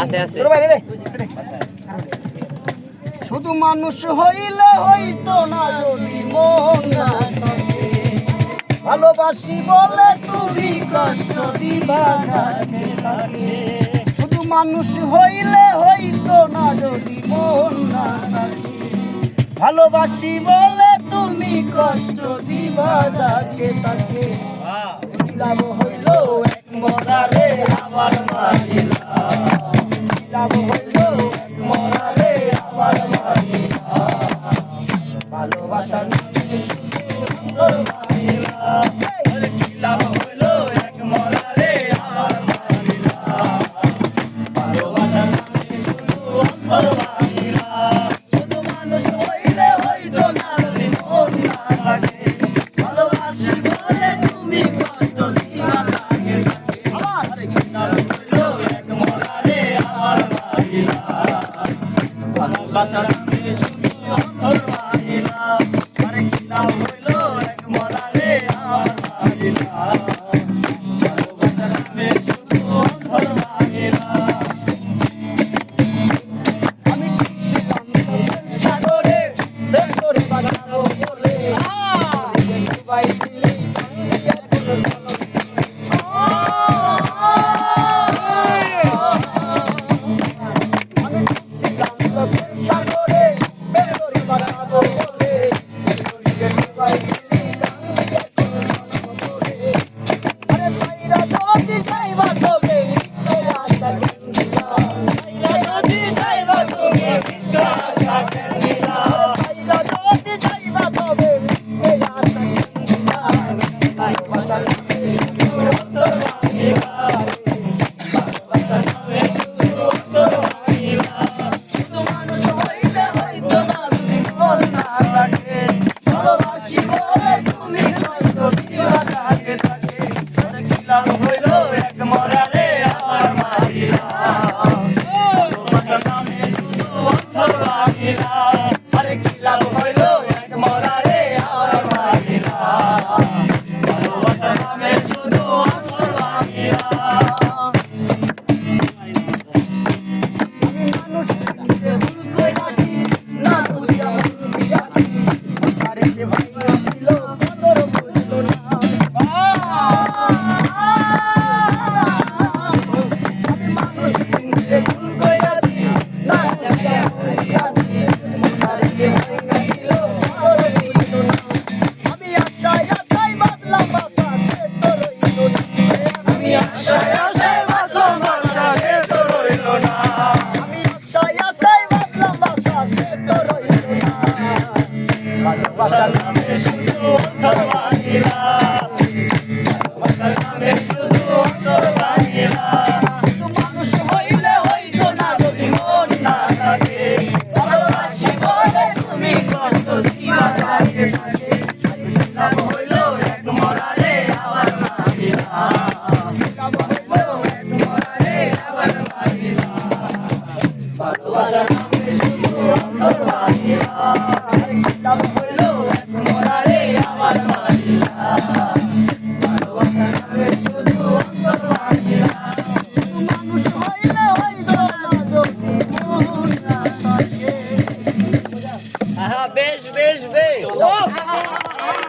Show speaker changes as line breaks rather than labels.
আছে আছে
শুধু মানুষ হইলে হইতো না যদি মন। ভালোবাসি বলে তুমি কষ্ট দিবা। শুধু মানুষ হইলে হইতো না যদি মন। ভালোবাসি বলে তুমি কষ্ট দিবা যাকে তাকে হইল এক মরারে আমার মারিলা travel. Bacharam. Yeah. Krishna Ah, beijo, beijo, beijo. Oh!